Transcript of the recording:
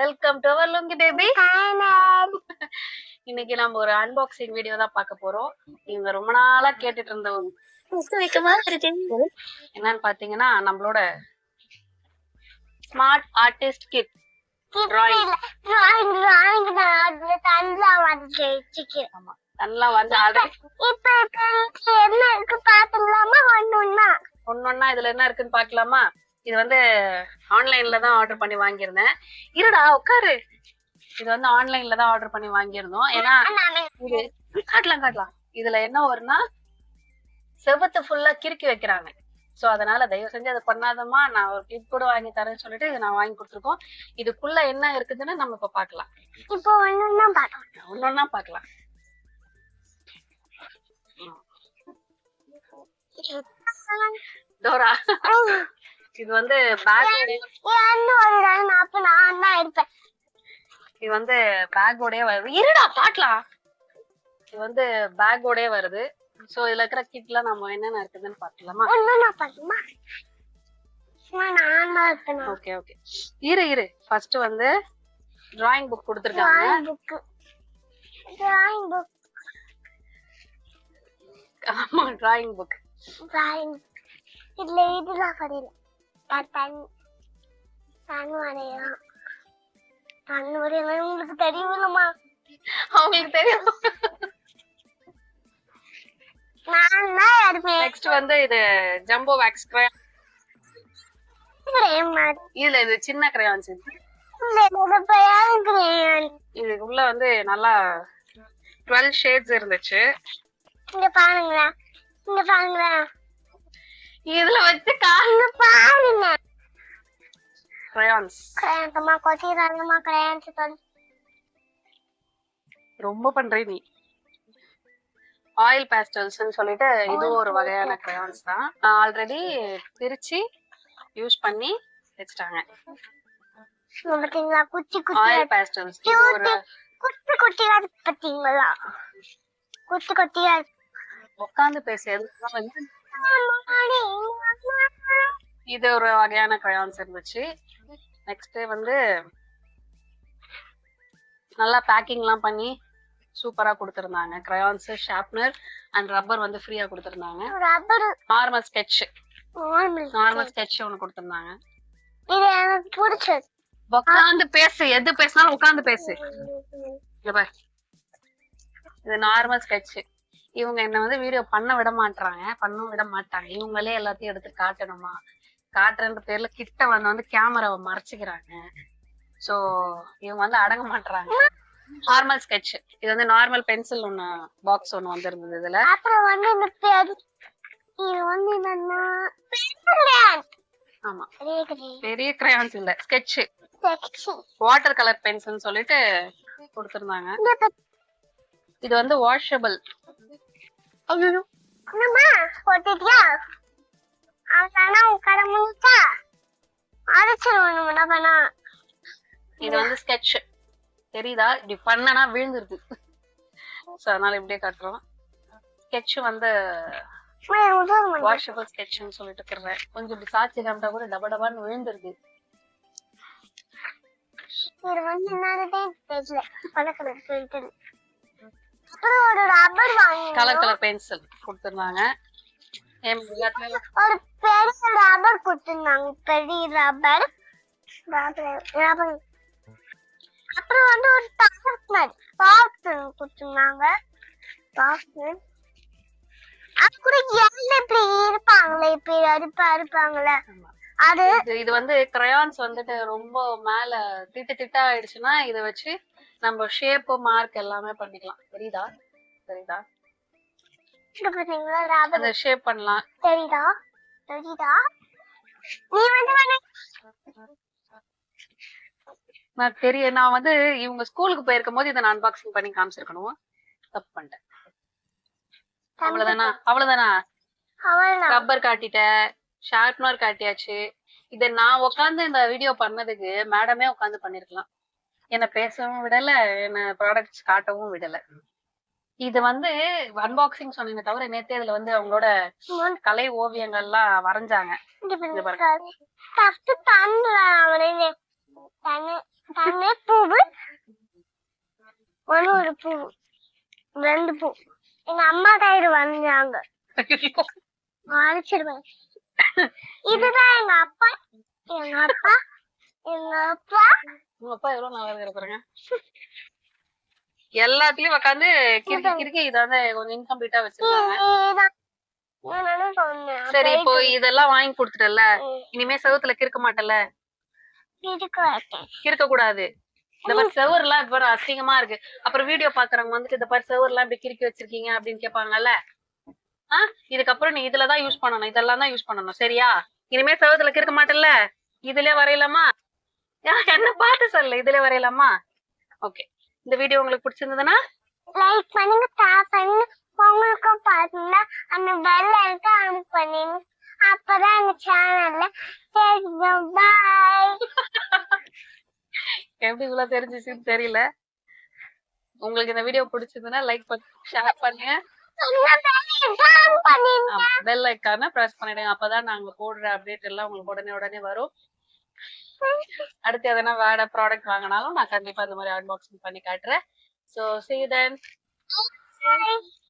Welcome to our Lungi baby இன்னைக்கு நம்ம ஒரு அன்பாக்சிங் வீடியோ தான் பார்க்க போறோம். இவங்க ரொம்ப நாளா கேட்டுட்டு இருந்த ஒரு என்னன்னு பாத்தீங்கன்னா நம்மளோட ஸ்மார்ட் ஆர்டிஸ்ட் கிட் ஆமா நல்லா வந்து என்ன இருக்கு பாத்துலாமா இதுல என்ன இருக்குன்னு பாக்கலாமா? இது வந்து ஆன்லைன்ல தான் ஆர்டர் பண்ணி வாங்கியிருந்தேன். இருடா உட்காரு. இது வந்து ஆன்லைன்ல தான் ஆர்டர் பண்ணி வாங்கியிருந்தோம். ஏன்னா இது காட்டலாம் காட்டலாம். இதுல என்ன வரும்னா செவத்து ஃபுல்லா கிறுக்கி வைக்கிறாங்க. சோ அதனால தயவு செஞ்சு அதை பண்ணாதம்மா. நான் ஒரு கிளிப் கூட வாங்கி தரேன்னு சொல்லிட்டு இதை நான் வாங்கி கொடுத்துருக்கோம். இதுக்குள்ள என்ன இருக்குதுன்னு நம்ம இப்ப பாக்கலாம் இப்போ ஒண்ணுன்னா பாக்கலாம் ஒன்னொன்னா பாக்கலாம் டோரா. இது வந்து பேக் ஒரு நாள் அப்ப நான் தான் இருப்பேன் இது வந்து பேக்கோடயே வருது இருடா பாக்கலாம். இது வந்து பேக்கோடயே வருது. சோ இதுல இருக்கிற கிட்லாம் நம்ம என்னென்ன இருக்குதுன்னு சும்மா நான் இருப்பேன் ஓகே ஓகே இரு இரு. ஃபர்ஸ்ட் வந்து டிராயிங் புக் கொடுத்துருக்காங்க. டிராயிங் புக் டிராயிங் புக் ஆமா டிராயிங் புக் டிராயிங் இதுல இதெல்லாம் வரையில. தன் தன் வரையலாம் தன் வரையலாம் உங்களுக்கு தெரியுமா? அவங்களுக்கு தெரியும். நான் தான் இருப்பேன் நெக்ஸ்ட் வந்து இது ஜம்போ வேக்ஸ் இதுல இது சின்ன கிரையான்ஸ் இது. உள்ள வந்து நல்லா டுவெல் ஷேட்ஸ் இருந்துச்சு. இங்க பாருங்களேன். இங்க பாருங்களேன். இதுல வச்சு கா இங்க பாருங்க கிரையான்ஸ் கிரேன்ஸமா கொட்டிடுறாங்கம்மா கிரேன்ஸ் சொல்லி ரொம்ப பண்றே நீ. ஆயில் பேஸ்டல்ஸ்னு சொல்லிட்டு இது ஒரு வகையான கிரையான்ஸ் தான். ஆல்ரெடி பிரிச்சு யூஸ் பண்ணி வச்சுட்டாங்க. பாத்தீங்களா குச்சி குச்சி ஆயில் பேஸ்டல்ஸ் குச்சி குட்டியா பாத்தீங்களா குச்சி குட்டியா உட்காந்து பேசுறது வந்து இது ஒரு வகையான கிரையான்ஸ் இருந்துச்சு. நெக்ஸ்ட் வந்து நல்லா பேக்கிங்லாம் பண்ணி சூப்பரா கொடுத்துருந்தாங்க. கிரையான்ஸ் ஷார்ப்னர் அண்ட் ரப்பர் வந்து ஃப்ரீயா கொடுத்துருந்தாங்க. Rubber normal sketch normal sketch ஒன்று கொடுத்துருந்தாங்க. இது எனக்கு பிடிச்சது உட்காந்து பேசு. எது பேசினாலும் உட்காந்து பேசு. இது நார்மல் ஸ்கெட்ச் இவங்க என்ன வந்து வீடியோ பண்ண விட மாட்டாங்க பண்ண விட மாட்டாங்க. இவங்களே எல்லாத்தையும் எடுத்து காட்டணுமா? காட்டுறன்ற பேர்ல கிட்ட வந்து வந்து கேமராவை மறைச்சுக்கிறாங்க. சோ இவங்க வந்து அடங்க மாட்டாங்க நார்மல் ஸ்கெட்ச் இது வந்து நார்மல் பென்சில் ஒண்ணு பாக்ஸ் ஒண்ணு வந்திருந்தது இதுல. அப்புறம் வந்து இந்த பெரு இது வந்து என்னன்னா ஆமா. பெரிய கிரையான்ஸ் இல்ல. ஸ்கெட்ச் வாட்டர் கலர் பென்சில்னு சொல்லிட்டு கொடுத்துருந்தாங்க. இது வந்து வாஷபிள் ஐயோ என்னம்மா போட்டுட்டியா அவனா உட்கார முடிச்சா அரைச்சிருவோம் என்ன பண்ணா. இது வந்து ஸ்கெட்ச் தெரியுதா? இப்படி பண்ணனா விழுந்துருது. சோ அதனால இப்படியே காட்டுறோம். ஸ்கெட்ச் வந்து வாஷபிள் ஸ்கெட்ச்னு சொல்லிட்டு இருக்கிறேன். கொஞ்சம் இப்படி சாட்சி காமிட்டா கூட டப டபான்னு விழுந்துருது. இது வந்து என்னதுன்னே தெரியல. பழக்கணும் கலர் கலர் பென்சில் கொடுத்துருந்தாங்க. ஒரு பெரிய ரப்பர் கொடுத்துருந்தாங்க. பெரிய ரப்பர் அப்புறம் வந்து ஒரு பார்ட்னர் பார்ட்னர் கொடுத்துருந்தாங்க. பார்ட்னர் அது கூட எல்லாம் இப்படி இருப்பாங்களே இப்படி அறுப்பா இருப்பாங்களே. அது இது வந்து கிரையான்ஸ் வந்துட்டு ரொம்ப மேல திட்டு திட்டா ஆயிடுச்சுன்னா இதை வச்சு நம்ம ஷேப் மார்க் எல்லாமே பண்ணிக்கலாம். தெரியுதா? தெரியுதா? அந்த ஷேப் பண்ணலாம். தெரியுதா? தெரியுதா? நீ வந்து நான் தெரியும் நான் வந்து இவங்க ஸ்கூலுக்கு போயிருக்கும் போது இதை நான் அன்பாக்சிங் பண்ணி காமிச்சிருக்கணும். தப்பு பண்ணிட்டேன். அவ்வளவுதானா? அவ்வளவுதானா? ரப்பர் காட்டிட்ட ஷார்ப்னர் காட்டியாச்சு. இத நான் உட்காந்து இந்த வீடியோ பண்ணதுக்கு மேடமே உட்காந்து பண்ணிருக்கலாம். என்னை பேசவும் விடல என்ன ப்ராடக்ட்ஸ் காட்டவும் விடல. இது வந்து அன்பாக்சிங் சொன்னீங்க தவிர நேத்தே இதுல வந்து அவங்களோட கலை ஓவியங்கள் எல்லாம் வரைஞ்சாங்க ஒரு பூ. ரெண்டு பூ. எங்க அம்மா கைடு வரைஞ்சாங்க. வரைச்சிருவேன் இதுதான் எங்க அப்பா. எங்க அப்பா எங்க அப்பா? உங்க அப்பா எவ்வளவு நல்லா இருக்கிறாங்க எல்லாத்துலயும் உட்காந்து கிறுக்கி கிறுக்கி கொஞ்சம் இன்கம்ப்ளீட்டா வச்சிருக்காங்க. இதுதான். நான் சொன்னேன். சரி இப்போ இதெல்லாம் வாங்கி கொடுத்துட்டல இனிமே செவுத்துல கிறுக்க மாட்டல இதுக்கு வரட்டேன் கிறுக்க கூடாது. இந்த மாதிரி செவுர் எல்லாம் இப்ப அசிங்கமா இருக்கு. அப்புறம் வீடியோ பாக்குறவங்க வந்துட்டு இந்த மாதிரி செவுர் எல்லாம் இப்படி கிறுக்கி வச்சிருக்கீங்க அப்படின்னு கேட்பாங்கல்ல. ஆ? இதுக்கப்புறம் நீ இதுலதான் யூஸ் பண்ணணும். இதெல்லாம் தான் யூஸ் பண்ணணும். சரியா? இனிமே செவுத்துல கிறுக்க மாட்டல இதுல வரையலாமா? என்ன பார்த்து சொல்லு இதுல வரையலாமா? ஓகே இந்த வீடியோ உங்களுக்கு பிடிச்சிருந்ததுன்னா லைக் பண்ணுங்க ஷேர் பண்ணுங்க. உங்களுக்கு பார்த்தீங்கன்னா அந்த பெல் ஐக்கா ஆன் பண்ணுங்க. அப்பதான் எங்க சேனல்ல தெரியும். பாய் எப்படி இவ்வளவு தெரிஞ்சிச்சுன்னு தெரியல. உங்களுக்கு இந்த வீடியோ பிடிச்சிருந்ததுன்னா லைக் ஷேர் பண்ணுங்க. பெல் ஐக்கான பிரஸ் பண்ணிடுங்க. அப்பதான் நாங்க போடுற அப்டேட் எல்லாம் உங்களுக்கு உடனே உடனே வரும். அடுத்து எதனா வேற ப்ராடக்ட் வாங்கினாலும் நான் கண்டிப்பா இந்த மாதிரி அன்பாக்சிங் பண்ணி காட்டுறேன் ஸோ சீ தென்.